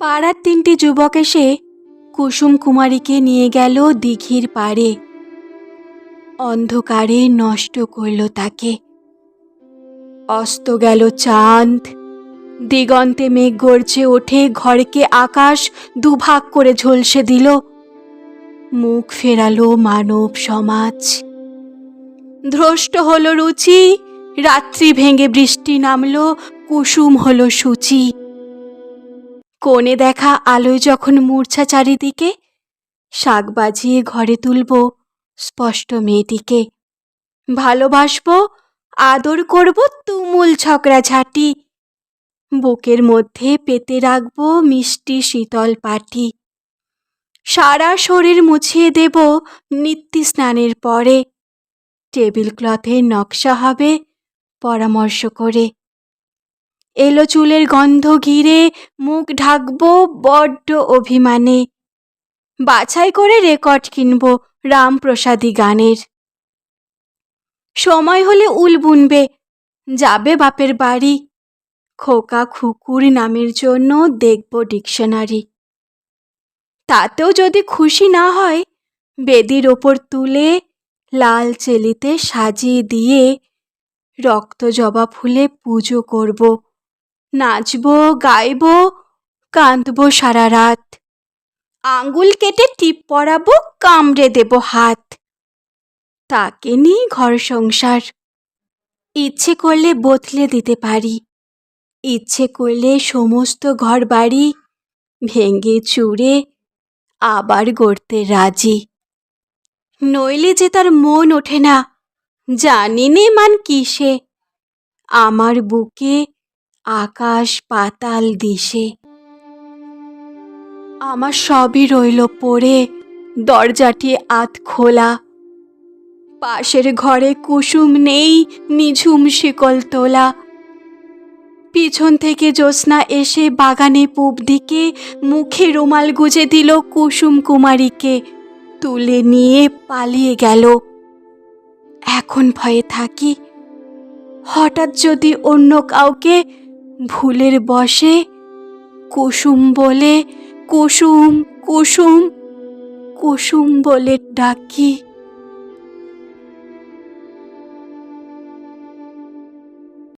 পাড়ার তিনটি যুবক এসে কুসুম কুমারীকে নিয়ে গেল দিঘির পাড়ে। অন্ধকারে নষ্ট করল তাকে। অস্ত গেল চাঁদ। দিগন্তে মেঘ গর্জে ওঠে, ঘরকে আকাশ দুভাগ করে ঝলসে দিল। মুখ ফেরালো মানব সমাজ। ধ্রষ্ট হলো রুচি, রাত্রি ভেঙে বৃষ্টি নামলো, কুসুম হলো সূচি। কোণে দেখা আলোয় যখন মূর্ছা চারিদিকে, শাক বাজিয়ে ঘরে তুলব স্পষ্ট মেয়েটিকে। ভালোবাসবো, আদর করব তুমুল ছকরা ঝাঁটি। বুকের মধ্যে পেতে রাখব মিষ্টি শীতল পাটি। সারা শরীর মুছিয়ে দেব নিত্যি স্নানের পরে। টেবিল ক্লথের নকশা হবে পরামর্শ করে। এলো চুলের গন্ধ ঘিরে, মুখ ঢাকবো বড্ড অভিমানে। বাছাই করে রেকর্ড কিনব রামপ্রসাদী গানের। সময় হলে উল বুনবে, যাবে বাপের বাড়ি। খোকা খুকুর নামের জন্য দেখব ডিকশনারি। তাতেও যদি খুশি না হয়, বেদির ওপর তুলে লাল চেলিতে সাজিয়ে দিয়ে রক্ত জবা ফুলে পুজো করব। নাচবো, গাইবো, কাঁদবো সারা রাত। আঙ্গুল কেটে টিপ পরাবো, কামড়ে দেব হাত। তাকে নিয়ে ঘর সংসার। ইচ্ছে করলে বদলে দিতে পারি। ইচ্ছে করলে সমস্ত ঘর বাড়ি ভেঙে চুড়ে আবার গড়তে রাজি। নইলে যে তার মন ওঠে না, জানি নে মান কিসে। আমার বুকে আকাশ পাতাল দিশে। আমার সবই রইল পড়ে, দরজাটি আত খোলা। পাশের ঘরে কুসুম নেই, নিঝুম শিকল তোলা। পিছন থেকে জ্যোৎস্না এসে বাগানে পূব দিকে মুখে রুমাল গুজে দিল কুসুম কুমারীকে, তুলে নিয়ে পালিয়ে গেল। এখন ভয়ে থাকি, হঠাৎ যদি অন্য কাউকে ভুলের বসে কুসুম বলে কুসুম কুসুম কুসুম বলে ডাকি।